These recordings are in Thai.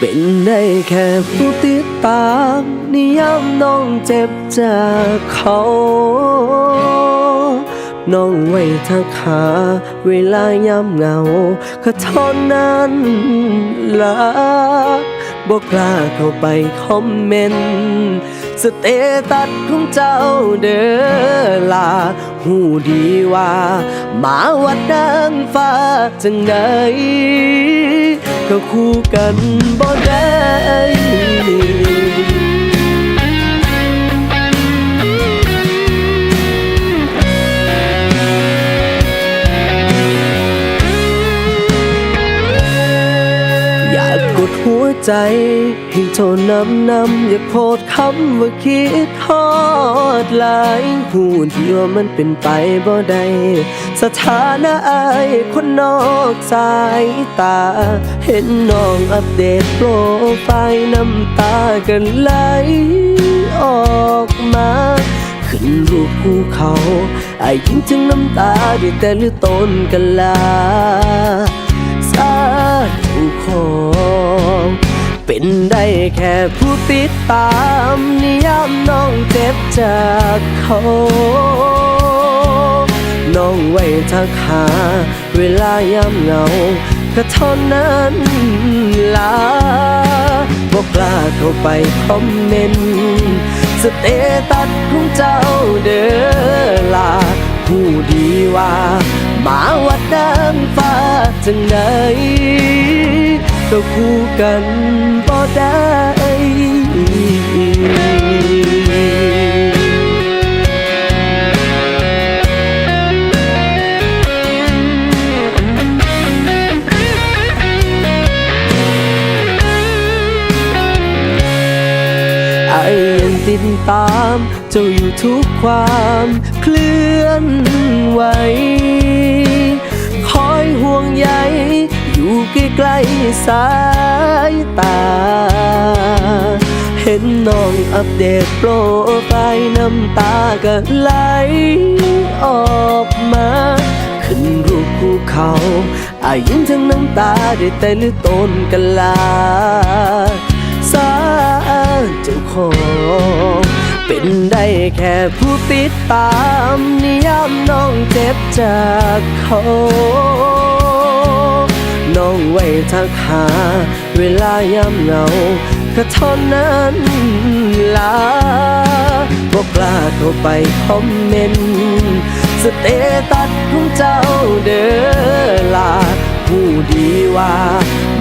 เป็นได้แค่ผู้ติดตามนิยามน้องเจ็บจากเขา น้องไว้ทักหาเวลายามเหงาก็เท่านั้นละบอกกล้าเข้าไปคอมเมนต์สเตตัสของเจ้าเด้อลาหูดีว่า มาวัดนางฟ้าจังใด ก็คู่กันบ่ได้อยากกดหัวใจให้โทรนำนำอยากโพดคำว่าคิดทอ ดหลายพูดที่ว่ามันเป็นไปบ่ได้สถานะอายคนนอกสายตา เห็นน้องอัปเดตโปรไฟล์น้ำตากันไหลออกมาขึ้นรูปภูเขาไอ้ยิ้มถึงน้ำตาได้แต่ลือต้นกันลาสาธุขอ เป็นได้แค่ผู้ติดตามนิยามน้องเจ็บจากเขาน้องไว้ทักหา เวลายามเหงาก็เท่านั้นลาบอกกล้าเข้าไปคอมเมนต์สเตตัสของเจ้าเด้อลาผู้ดีว่า มาวัดนางฟ้าจังไหน ก็คู่กันบ่ได้ไอยังติดตาม เจ้าอยู่ทุกความเคลื่อนไหว ใกล้สายตา เห็นน้องอัปเดตโปรไฟล์น้ำตาก็ไหลออกมา ขึ้นรูปคู่เขาอายิ้มทั้งน้ำตาได้แต่ลือต้นกันลาสาเจ้าของเป็นได้แค่ผู้ติดตามนิยามน้องเจ็บจากเขา ไว้ทักหา เวลายามเหงาก็เท่านั้นลาบอกกล้าเข้าไปคอมเมนต์สเตตัสของเจ้าเด้อลาผู้ดีว่า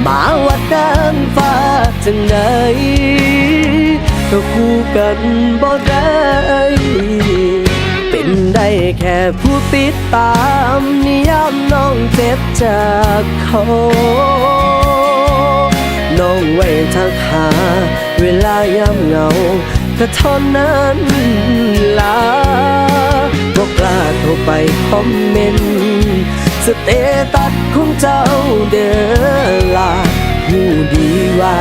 มาวัดนางฟ้าจังไหนก็คู่กันบ่ได้เป็น ได้แค่ผู้ติดตามนิยามน้องเจ็บจากเขาน้องไว้ทักหา เวลายามเหงาก็เท่านั้นลาบอกกล้าเข้าไปคอมเมนต์สเตตัสของเจ้าเด้อลาผู้ดีว่า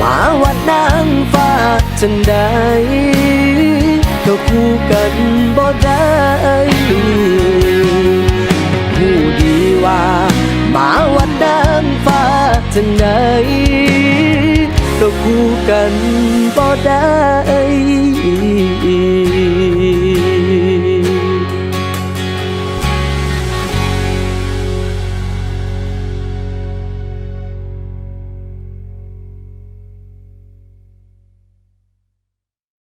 มาวัดนางฟ้าจังใดก็ คู่กันบ่ได้ผู้ดีว่ามาวัดนางฟ้าจะไหนก็คู่กันบ่ได้